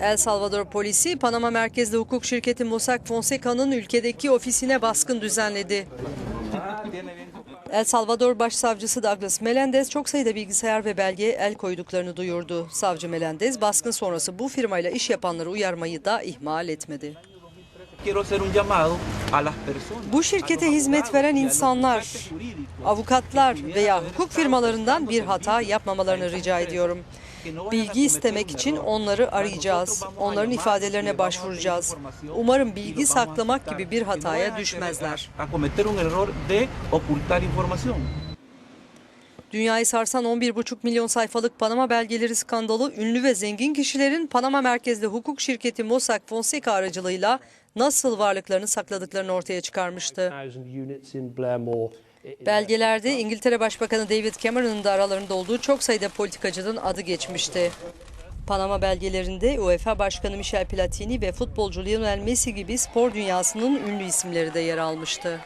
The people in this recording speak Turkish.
El Salvador polisi Panama merkezli hukuk şirketi Mossack Fonseca'nın ülkedeki ofisine baskın düzenledi. El Salvador Başsavcısı Douglas Melendez çok sayıda bilgisayar ve belgeye el koyduklarını duyurdu. Savcı Melendez baskın sonrası bu firmayla iş yapanları uyarmayı da ihmal etmedi. Bu şirkete hizmet veren insanlar, avukatlar veya hukuk firmalarından bir hata yapmamalarını rica ediyorum. Bilgi istemek için onları arayacağız. Onların ifadelerine başvuracağız. Umarım bilgi saklamak gibi bir hataya düşmezler. Dünyayı sarsan 11,5 milyon sayfalık Panama belgeleri skandalı ünlü ve zengin kişilerin Panama merkezli hukuk şirketi Mossack Fonseca aracılığıyla nasıl varlıklarını sakladıklarını ortaya çıkarmıştı. İn Blairmore. Belgelerde İngiltere Başbakanı David Cameron'ın da aralarında olduğu çok sayıda politikacının adı geçmişti. Panama belgelerinde UEFA Başkanı Michel Platini ve futbolcu Lionel Messi gibi spor dünyasının ünlü isimleri de yer almıştı.